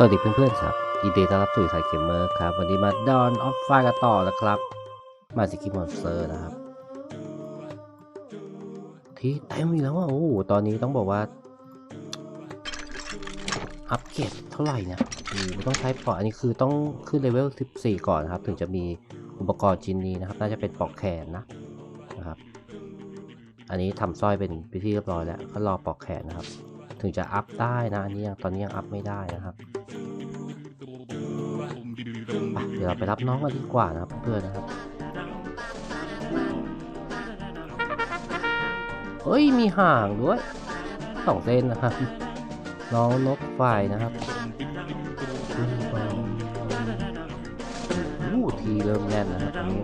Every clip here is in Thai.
สวัสดีเพื่อนๆครับยินดีต้อนรับสู่สายเกมเมอร์ครับ วันนี้มาดอนออฟไฟกันต่อนะครับ มาสกิมอนสเตอร์นะครับ ที่เต็มอีกแล้วอะโอ้ตอนนี้ต้องบอกว่า อัปเกรดเท่าไหร่เนี่ยต้องใช้ปอกอันนี้คือต้องขึ้นเลเวล 14 ก่อนนะครับ ถึงจะมีอุปกรณ์ชิ้นนี้นะครับ น่าจะเป็นปอกแขนนะนะครับ อันนี้ทำสร้อยเป็นพิธีเรียบร้อยแล้วก็รอปอกแขนนะครับ ถึงจะอัพได้นะอันนี้ยังตอนนี้ยังอัพไม่ได้นะครับ เดี๋ยวเราไปรับน้องกันดีกว่านะครับเพื่อนนะครับเฮ้ยมีห่างด้วยสองเส้นนะครับ น้องนกไฟนะครับอู้ทีเริ่มแน่นนะครับตรงนี้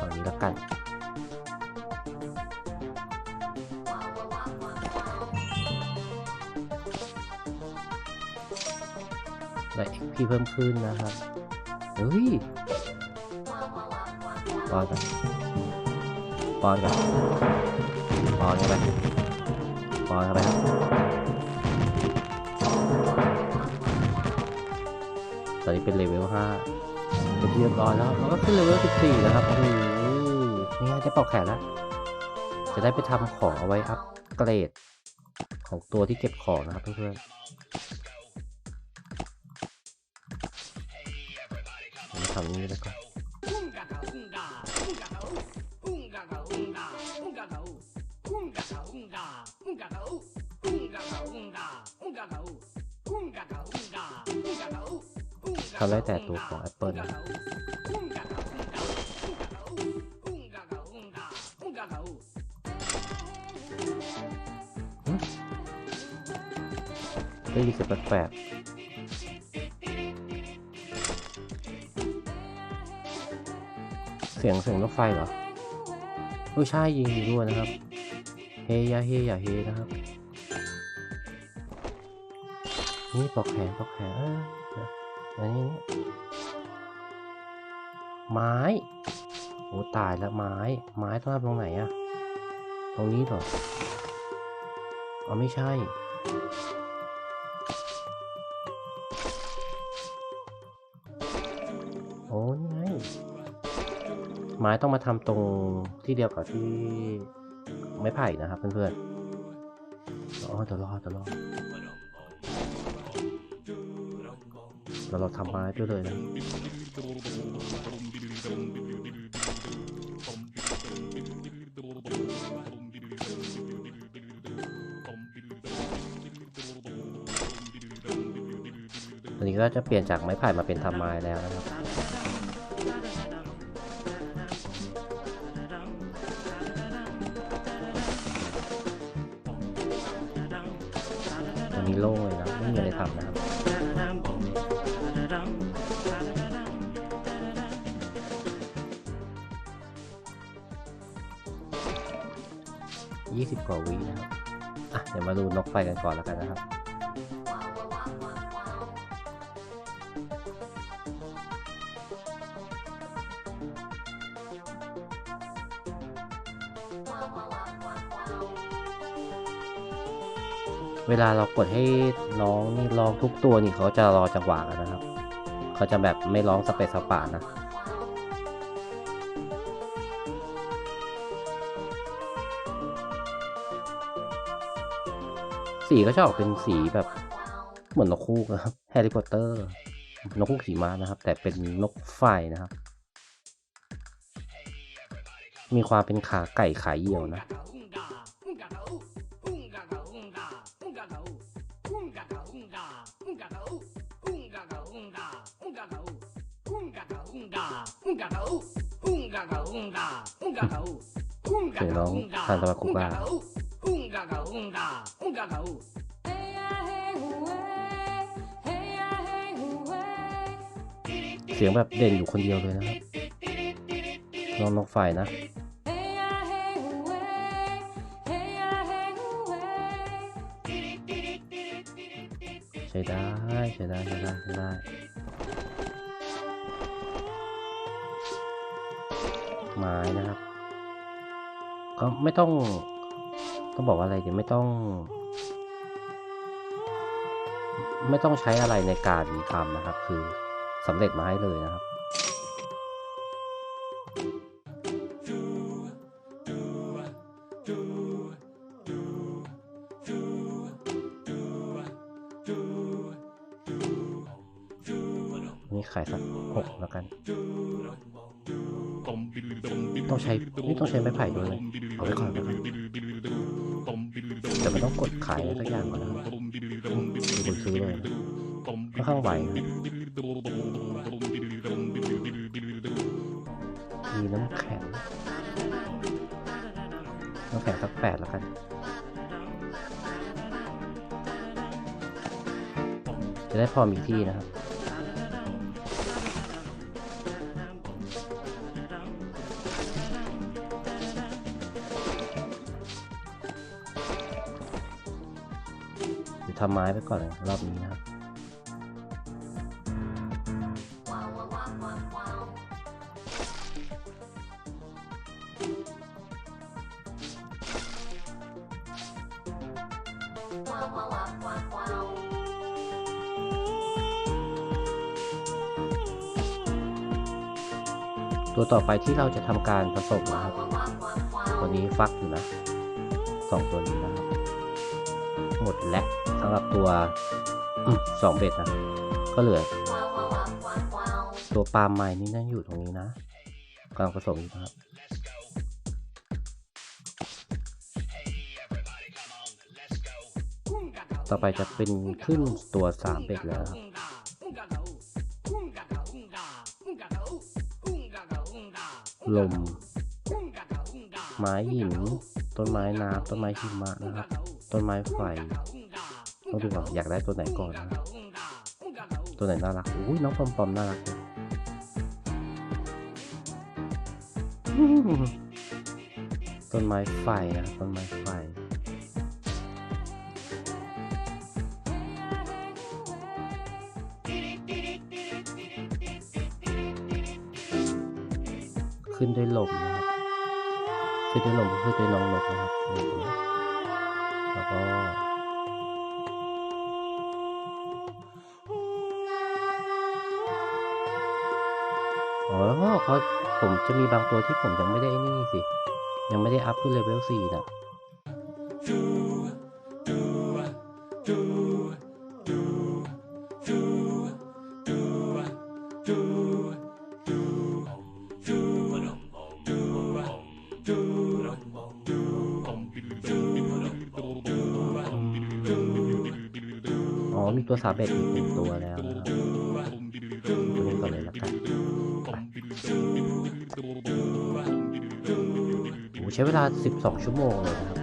ฝั่งนี้แล้วกัน ได้ XP เพิ่มขึ้นนะครับเฮ้ยปอนกันปอนกันปอนเข้าไปปอนเข้าไปครับตอนนี้เป็นเลเวล5เป็นที่เรียบร้อยแล้วแล้วก็ขึ้นเลเวล14แล้วครับโอ้โหนี่ไงได้ปอกแขนแล้วจะได้ไปทำของเอาไว้อัพเกรดของตัวที่เก็บของนะครับเพื่อนๆ ผมทำอย่างนี้แล้วก็ทำได้แต่ตัวของ Apple นะได้ยินเสียงแปลกๆ สียงเสียงรถไฟเหรอเออใช่ยิงอยู่ด้วยนะครับ เฮยาเฮยาเฮนะครับ นี่ปลอกแขนปลอกแขนเออเดี๋ยวอันนี้นี่ไม้โอ้ตายแล้วไม้ ไม้ต้องทำตรงไหนอะตรงนี้เหรออ๋อไม่ใช่ ไม้ต้องมาทำตรงที่เดียวกับที่ไม้ไผ่นะครับเพื่อนๆอ๋อเดี๋ยวรอเดี๋ยวรอเดี๋ยวเราทำไม้ด้วยเลยนะตอนนี้ก็จะเปลี่ยนจากไม้ไผ่มาเป็นทำไม้แล้วนะครับ นี้โล่งเลยนะไม่มีอะไรทำนะครับยี่สิบกว่าวินะครับอะเดี๋ยวมาดูนกไฟกันก่อนแล้วกันนะครับ เวลาเรากดให้น้องนี่ร้องทุกตัวนี่เขาจะรอจังหวะนะครับ เขาจะแบบไม่ร้องสเปซสปานะสีก็จะออกเป็นสีแบบเหมือนนกคูกนะครับแฮร์รี่พอตเตอร์นกคูกขี่ม้านะครับ แต่เป็นนกไฟนะครับ มีความเป็นขาไก่ขาเหี่ยวนะ เสียงร้องทานตะวันคุกาเสียงแบบเด่นอยู่คนเดียวเลยนะครับน้องนกไฟนะใช้ได้ใช้ได้ใช้ได้ใช้ได้ ไม้นะครับ ก็ไม่ต้องต้องบอกว่าอะไรเดี๋ยวไม่ต้อง ไม่ต้องใช้อะไรในการทำนะครับ คือสำเร็จมาให้เลยนะครับนี่ขายสักหกแล้วกัน ต้องใช้นี่ต้องใช้ไม้ไผ่ด้วยเลยเอาไว้ก่อนนะครับแต่ไม่ต้องกดขายอะไรสักอย่างก่อนนะครับมีคนซื้อเลยนะค่อนข้างไหวนะมีน้ำแข็งน้ำแข็งสักแปดแล้วกันจะได้พอมีที่นะครับำไม้ไปก่อนรอบนี้นะครับตัวต่อไปที่เราจะทำการผสมนะครับ ตัวนี้ฟักอยู่นะสองตัวนี้นะครับ หมดแล้ว สำหรับตัวอืมสองเบ็ดนะ ก็เหลือ ตัวปาล์มไม้นี่นั่นอยู่ตรงนี้นะกำลังผสมอยู่นะครับต่อไปจะเป็นขึ้นตัวสามเบ็ดแล้วครับลม ไม้หิน ต้นไม้น้ำต้นไม้หิมะนะครับ ต้นไม้ไฟ ต้องดูก่อนอยากได้ตัวไหนก่อนนะตัวไหนน่ารักอุ้ยน้องปอมปอมน่ารักเลยต้นไม้ไฟนะต้นไม้ไฟขึ้นด้วยลมนะครับ ขึ้นด้วยลมก็คือด้วยน้องนกนะครับนี่ตรง แล้วก็อ๋อเขาผมจะมีบางตัวที่ผมยังไม่ได้นี่สิ ยังไม่ได้อัพขึ้นเลเวลสี่นะอ๋อมีตัวสาเบ็ดอีกหนึ่งตัวแล้วนะครับ ใช้เวลา 12 ชั่วโมงเลยนะครับ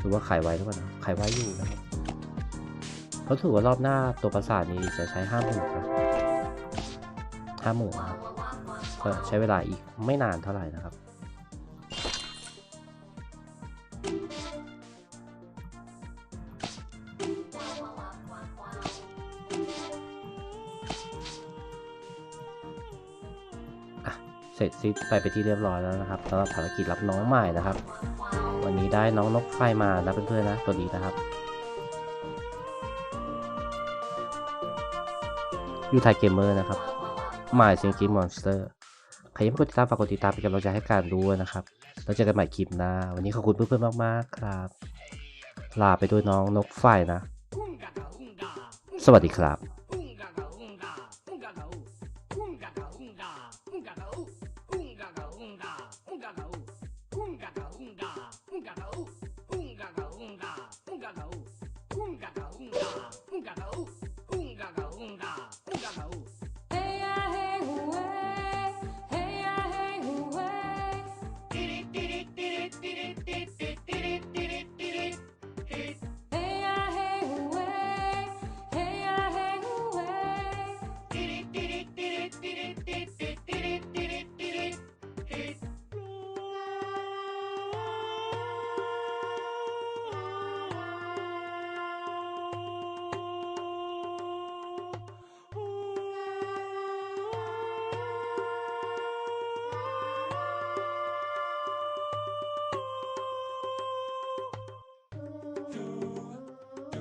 หรือว่าขายไว้หรือเปล่านขายไว้อยู่นะครับเพราะถือว่ารอบหน้าตัวประสาทนี้จะใช้ห้าหมื่นนะห้าหมื่นนะครับ ก็ใช้เวลาอีกไม่นานเท่าไหร่นะครับเสร็จสิ้นไปไปที่เรียบร้อยแล้วนะครับสำหรับภารกิจรับน้องใหม่นะครับ วันนี้ได้น้องนกไฟมานะเพื่อนๆนะตัวนี้นะครับ ยูไทเกมเมอร์นะครับหมายซิงกิมอนสเตอร์ รยังไม่กดติดตามฝากกดติดตามเป็นกำลังใจให้การดูนะครับแล้วเจอกันใหม่คลิปหน้า วันนี้ขอบคุณเพื่อนๆมากๆครับ ลาไปด้วยน้องนกไฟนะ สวัสดีครับ